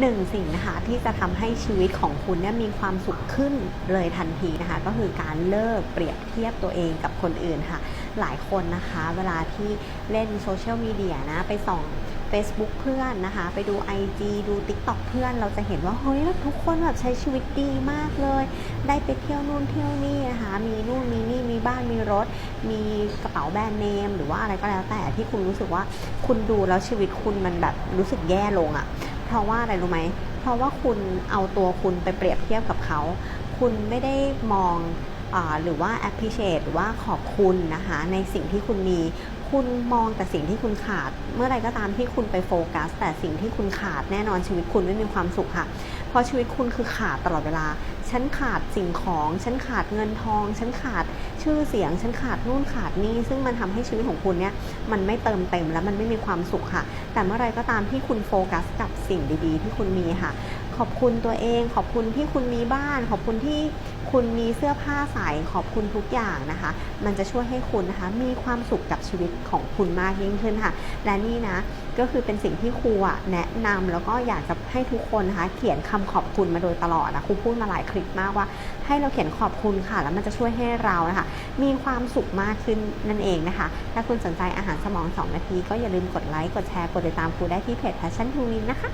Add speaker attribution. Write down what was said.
Speaker 1: หนึ่งสิ่งนะคะที่จะทำให้ชีวิตของคุณเนี่ยมีความสุขขึ้นเลยทันทีนะคะ ก็คือการเลิกเปรียบเทียบตัวเองกับคนอื่นค่ะ หลายคนนะคะ เวลาที่เล่นโซเชียลมีเดียนะไปส่อง Facebook เพื่อนนะคะ ไปดู IG ดู TikTok เพื่อนเราจะเห็นว่า เฮ้ยแล้วทุกคนแบบใช้ชีวิตดีมากเลย ได้ไปเที่ยวนู่นเที่ยวนี่นะคะ มีนู่นมีนี่มีบ้านมีรถ มีกระเป๋าแบรนด์เนม หรือว่าอะไรก็แล้วแต่ที่คุณรู้สึกว่าคุณดูแล้วชีวิตคุณมันแบบรู้สึกแย่ลงอะ่ะ เพราะว่าอะไรรู้ไหม เพราะว่าคุณเอาตัวคุณไปเปรียบเทียบกับเขา คุณไม่ได้มอง หรือว่า appreciate หรือว่าขอบคุณนะคะในสิ่งที่คุณมีคุณมองแต่สิ่งที่คุณขาด เมื่อไรก็ตามที่คุณไปโฟกัส แต่สิ่งที่คุณขาดแน่นอนชีวิตคุณไม่มีความสุขค่ะ เพราะชีวิตคุณคือขาดตลอดเวลา ฉันขาดสิ่งของ ฉันขาดเงินทอง ฉันขาดชื่อเสียง ฉันขาดนู่นขาดนี่ ซึ่งมันทำให้ชีวิตของคุณเนี่ยมันไม่เติมเต็มและมันไม่มีความสุขค่ะ แต่เมื่อไรก็ตามที่คุณโฟกัสกับสิ่งดีๆ ที่คุณมีค่ะ ขอบคุณตัวเอง ขอบคุณที่คุณมีบ้าน ขอบคุณที่คุณมีเสื้อผ้าใส่ขอบคุณทุกอย่างนะคะ มันจะช่วยให้คุณนะคะ มีความสุขกับชีวิตของคุณมากยิ่งขึ้นค่ะ และนี่นะก็คือเป็นสิ่งที่ครูแนะนำแล้วก็อยากจะให้ทุกคนนะคะ เขียนคำขอบคุณมาโดยตลอดนะครูพูดมาหลายคลิปมากว่า ให้เราเขียนขอบคุณค่ะ แล้วมันจะช่วยให้เรานะคะ มีความสุขมากขึ้นนั่นเองนะคะ ถ้าคุณสนใจอาหารสมอง 2 นาที ก็อย่าลืมกดไลค์กดแชร์กดติดตามครูได้ที่เพจ Passion to Win นะคะ